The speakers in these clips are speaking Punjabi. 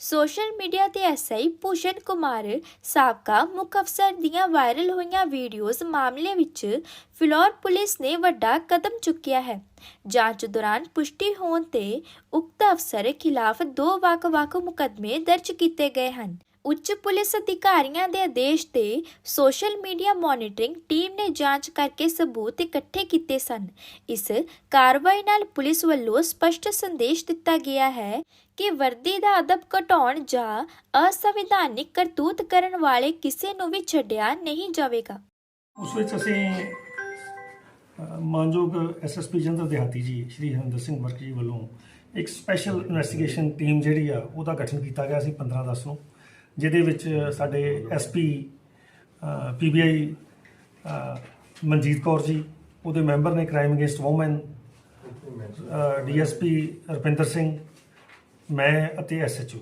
ਸੋਸ਼ਲ ਮੀਡੀਆ ਤੇ ਐਸਆਈ ਭੂਸ਼ਣ ਕੁਮਾਰ ਸਾਬਕਾ ਮੁੱਖ ਅਫਸਰ ਦੀਆਂ ਵਾਇਰਲ ਹੋਈਆਂ ਵੀਡੀਓਜ਼ ਮਾਮਲੇ ਵਿੱਚ ਫਿਲੌਰ ਪੁਲਿਸ ਨੇ ਵੱਡਾ ਕਦਮ ਚੁੱਕਿਆ ਹੈ। ਜਾਂਚ ਦੌਰਾਨ ਪੁਸ਼ਟੀ ਹੋਣ ਤੇ ਉਕਤ ਅਫਸਰ ਖਿਲਾਫ ਦੋ ਵੱਖ-ਵੱਖ ਮੁਕੱਦਮੇ ਦਰਜ ਕੀਤੇ ਗਏ ਹਨ। ਉੱਚ ਪੁਲਿਸ ਅਧਿਕਾਰੀਆਂ ਦੇ ਆਦੇਸ਼ ਤੇ ਸੋਸ਼ਲ ਮੀਡੀਆ ਮੋਨੀਟਰਿੰਗ ਟੀਮ ਨੇ ਜਾਂਚ ਕਰਕੇ ਸਬੂਤ ਇਕੱਠੇ ਕੀਤੇ ਸਨ। ਇਸ ਕਾਰਵਾਈ ਨਾਲ ਪੁਲਿਸ ਵੱਲੋਂ ਸਪਸ਼ਟ ਸੰਦੇਸ਼ ਦਿੱਤਾ ਗਿਆ ਹੈ ਕਿ ਵਰਦੀ ਦਾ ਅਦਬ ਘਟਾਉਣ ਜਾਂ ਅਸੰਵਿਧਾਨਿਕ ਕਰਤੂਤ ਕਰਨ ਵਾਲੇ ਕਿਸੇ ਨੂੰ ਵੀ ਛੱਡਿਆ ਨਹੀਂ ਜਾਵੇਗਾ। ਉਸ ਵਿੱਚ ਅਸੀਂ ਮਾਨਯੋਗ ਐਸਐਸਪੀ ਜਨਰਲ ਦਿਹਾਤੀ ਜੀ, ਸ਼੍ਰੀ ਹਰਿੰਦਰ ਸਿੰਘ ਵਰਕ ਜੀ ਵੱਲੋਂ ਇੱਕ ਸਪੈਸ਼ਲ ਇਨਵੈਸਟੀਗੇਸ਼ਨ ਟੀਮ ਜਿਹੜੀ ਆ, ਉਹਦਾ ਗਠਨ ਕੀਤਾ ਗਿਆ ਸੀ 15 10 ਨੂੰ। ਜਿਹਦੇ ਵਿੱਚ ਸਾਡੇ ਐਸਪੀ ਪੀਬੀਆਈ ਮਨਜੀਤ ਕੌਰ ਜੀ, ਉਹਦੇ ਮੈਂਬਰ ਨੇ crime against women DSP Rupinder Singh, ਮੈਂ ਅਤੇ ਐਸਐਚਓ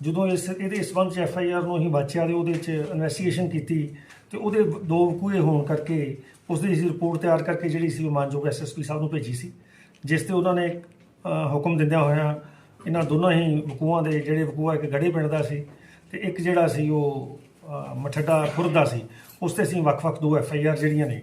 ਜਦੋਂ ਇਸ, ਇਹਦੇ ਸੰਬੰਧ ਚ ਐਫ ਆਈ ਆਰ ਨੂੰ ਅਸੀਂ ਵਾਚਿਆ ਤੇ ਉਹਦੇ ਚ ਇਨਵੈਸਟੀਗੇਸ਼ਨ ਕੀਤੀ ਤੇ ਉਹਦੇ ਦੋ ਵਕੂਏ ਹੋਣ ਕਰਕੇ ਉਸ ਦੀ ਰਿਪੋਰਟ ਤਿਆਰ ਕਰਕੇ ਜਿਹੜੀ ਸੀ ਉਹ ਮਾਨਯੋਗ ਐਸਐਸਪੀ ਸਾਹਿਬ ਨੂੰ ਭੇਜੀ ਸੀ, ਜਿਸ ਤੇ ਉਹਨਾਂ ਨੇ ਹੁਕਮ ਦਿੰਦਿਆਂ ਹੋਇਆਂ ਇਹਨਾਂ ਦੋਨਾਂ ਹੀ ਵਕੂਆਂ ਦੇ ਜਿਹੜੇ ਵਕੂਆ ਇੱਕ ਗੜੇ ਪਿੰਡ ਦਾ ਸੀ ਤੇ ਇੱਕ ਜਿਹੜਾ ਸੀ ਉਹ ਅ, ਮਠੱਡਾ ਖੁਰਦ ਸੀ ਉਸ ਤੇ ਅਸੀਂ ਵੱਖ-ਵੱਖ ਦੋ ਐਫ ਆਈ ਆਰ ਜਿਹੜੀਆਂ ਨੇ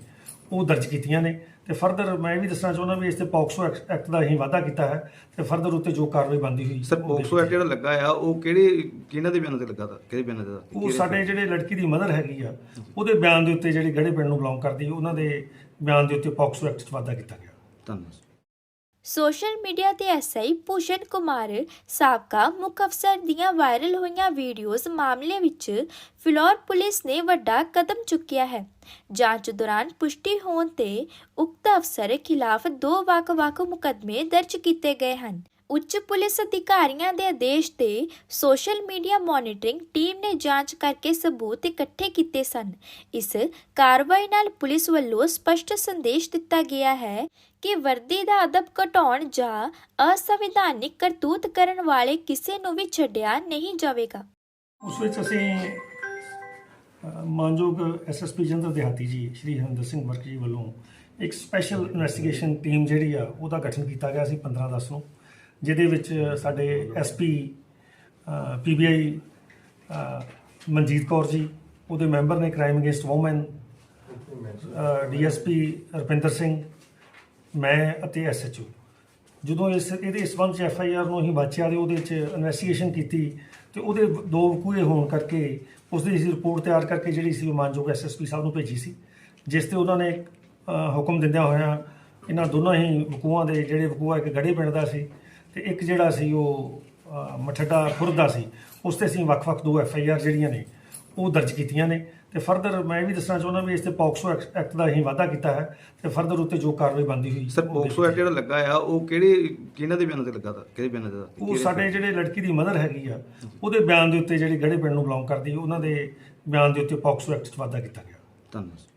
ਉਹ ਦਰਜ ਕੀਤੀਆਂ ਨੇ। ਤੇ ਫਰਦਰ ਮੈਂ ਇਹ ਵੀ ਦੱਸਣਾ ਚਾਹੁੰਦਾ ਵੀ ਇਸ ਤੇ ਪੌਕਸੋ ਐਕਟ ਦਾ ਅਸੀਂ ਵਾਅਦਾ ਕੀਤਾ ਹੈ ਤੇ ਫਰਦਰ ਉੱਤੇ ਜੋ ਕਾਰਵਾਈ ਬਣਦੀ ਹੋਈ ਸਰ ਪੋਕਸੋ ਐਕਟ ਜਿਹੜਾ ਲੱਗਾ ਆ ਉਹ ਕਿਹੜੇ ਕਿਹਨਾਂ ਦੇ ਬਿਆਨਾਂ ਤੇ ਲੱਗਾ ਤਾ? ਕਿਹਦੇ ਬਿਆਨਾਂ ਤੇ? ਉਹ ਕਿਹੜੇ- ਸਾਡੇ ਜਿਹੜੇ ਲੜਕੀ ਦੀ ਮਦਰ ਹੈਗੀ ਆ ਉਹਦੇ ਬਿਆਨ ਦੇ ਉੱਤੇ ਜਿਹੜੇ ਗੜੇ ਪਿੰਡ ਨੂੰ ਬਿਲੋਂਗ ਕਰਦੀ ਉਹਨਾਂ ਦੇ ਬਿਆਨ ਦੇ ਉੱਤੇ ਪੌਕਸੋ ਐਕਟ 'ਚ ਵਾਧਾ ਕੀਤਾ ਗਿਆ। ਧੰਨਵਾਦ। ਸੋਸ਼ਲ ਮੀਡੀਆ ਤੇ ਐਸਆਈ ਭੂਸ਼ਣ ਕੁਮਾਰ ਸਾਬਕਾ ਮੁੱਖ ਅਫਸਰ ਦੀਆਂ ਵਾਇਰਲ ਹੋਈਆਂ ਵੀਡੀਓਜ਼ ਮਾਮਲੇ ਵਿੱਚ ਫਿਲੌਰ ਪੁਲਿਸ ਨੇ ਵੱਡਾ ਕਦਮ ਚੁੱਕਿਆ ਹੈ। ਜਾਂਚ ਦੌਰਾਨ ਪੁਸ਼ਟੀ ਹੋਣ ਤੇ ਉਕਤ ਅਫਸਰ ਖਿਲਾਫ ਦੋ ਵੱਖ-ਵੱਖ ਮੁਕੱਦਮੇ ਦਰਜ ਕੀਤੇ ਗਏ ਹਨ। ਉੱਚ ਪੁਲਿਸ ਅਧਿਕਾਰੀਆਂ ਦੇ ਆਦੇਸ਼ ਤੇ ਸੋਸ਼ਲ ਮੀਡੀਆ ਮੋਨੀਟਰਿੰਗ ਟੀਮ ਨੇ ਜਾਂਚ ਕਰਕੇ ਸਬੂਤ ਇਕੱਠੇ ਕੀਤੇ ਸਨ। ਇਸ ਕਾਰਵਾਈ ਨਾਲ ਪੁਲਿਸ ਵੱਲੋਂ ਸਪਸ਼ਟ ਸੰਦੇਸ਼ ਦਿੱਤਾ ਗਿਆ ਹੈ ਕਿ ਵਰਦੀ ਦਾ ਅਦਬ ਘਟਾਉਣ ਜਾਂ ਅਸੰਵਿਧਾਨਿਕ ਕਰਤੂਤ ਕਰਨ ਵਾਲੇ ਕਿਸੇ ਨੂੰ ਵੀ ਛੱਡਿਆ ਨਹੀਂ ਜਾਵੇਗਾ। ਉਸ ਵਿੱਚ ਅਸੀਂ ਮਾਨਯੋਗ ਐਸਐਸਪੀ ਜਨਰਲ ਦਿਹਾਤੀ ਜੀ, ਸ਼੍ਰੀ ਹਰਿੰਦਰ ਸਿੰਘ ਵਰਕ ਜੀ ਵੱਲੋਂ ਇੱਕ ਸਪੈਸ਼ਲ ਇਨਵੈਸਟੀਗੇਸ਼ਨ ਟੀਮ ਜਿਹੜੀ ਆ, ਉਹਦਾ ਗਠਨ ਕੀਤਾ ਗਿਆ ਸੀ 15 10 ਨੂੰ। ਜਿਹਦੇ ਵਿੱਚ ਸਾਡੇ ਐਸਪੀ ਪੀਬੀਆਈ ਮਨਜੀਤ ਕੌਰ ਜੀ, ਉਹਦੇ ਮੈਂਬਰ ਨੇ crime against women DSP Rupinder Singh, ਮੈਂ ਅਤੇ ਐਸਐਚਓ ਜਦੋਂ ਇਸ, ਇਹਦੇ ਸੰਬੰਧ ਚ ਐਫ ਆਈ ਆਰ ਨੂੰ ਅਸੀਂ ਵਾਚਿਆ ਤੇ ਉਹਦੇ ਚ ਇਨਵੈਸਟੀਗੇਸ਼ਨ ਕੀਤੀ ਤੇ ਉਹਦੇ ਦੋ ਵਕੂਏ ਹੋਣ ਕਰਕੇ ਉਸ ਦੀ ਅਸੀਂ ਰਿਪੋਰਟ ਤਿਆਰ ਕਰਕੇ ਜਿਹੜੀ ਸੀ ਉਹ ਮਾਨਯੋਗ ਐਸਐਸਪੀ ਸਾਹਿਬ ਨੂੰ ਭੇਜੀ ਸੀ, ਜਿਸ ਤੇ ਉਹਨਾਂ ਨੇ ਹੁਕਮ ਦਿੰਦਿਆਂ ਹੋਇਆਂ ਇਹਨਾਂ ਦੋਨਾਂ ਹੀ ਵਕੂਆਂ ਦੇ ਜਿਹੜੇ ਵਕੂਆ ਇੱਕ ਗੜੇ ਪਿੰਡ ਦਾ ਸੀ ਤੇ ਇੱਕ ਜਿਹੜਾ ਸੀ ਉਹ ਅ, ਮਠੱਡਾ ਖੁਰਦ ਸੀ ਉਸ ਤੇ ਅਸੀਂ ਵੱਖ-ਵੱਖ ਦੋ ਐਫ ਆਈ ਆਰ ਜਿਹੜੀਆਂ ਨੇ ਉਹ ਦਰਜ ਕੀਤੀਆਂ ਨੇ। ਤੇ ਫਰਦਰ ਮੈਂ ਵੀ ਦੱਸਣਾ ਚਾਹੁੰਦਾ ਵੀ ਇਸ ਤੇ ਪੌਕਸੋ ਐਕਟ ਦਾ ਅਸੀਂ ਵਾਅਦਾ ਕੀਤਾ ਹੈ ਤੇ ਫਰਦਰ ਉੱਤੇ ਜੋ ਕਾਰਵਾਈ ਬਣਦੀ ਹੋਈ ਸਰ ਪੋਕਸੋ ਐਕਟ ਜਿਹੜਾ ਲੱਗਾ ਆ ਉਹ ਕਿਹੜੇ ਕਿਹਨਾਂ ਦੇ ਬਿਆਨਾਂ ਤੇ ਲੱਗਾ ਤਾ? ਕਿਹਦੇ ਬਿਆਨਾਂ ਤੇ? ਉਹ ਕਿਹੜੇ- ਸਾਡੇ ਜਿਹੜੇ ਲੜਕੀ ਦੀ ਮਦਰ ਹੈਗੀ ਆ ਉਹਦੇ ਬਿਆਨ ਦੇ ਉੱਤੇ ਜਿਹੜੇ ਗੜੇ ਪਿੰਡ ਨੂੰ ਬਿਲੋਂਗ ਕਰਦੀ ਉਹਨਾਂ ਦੇ ਬਿਆਨ ਦੇ ਉੱਤੇ ਪੌਕਸੋ ਐਕਟ 'ਚ ਵਾਧਾ ਕੀਤਾ ਗਿਆ। ਧੰਨਵਾਦ।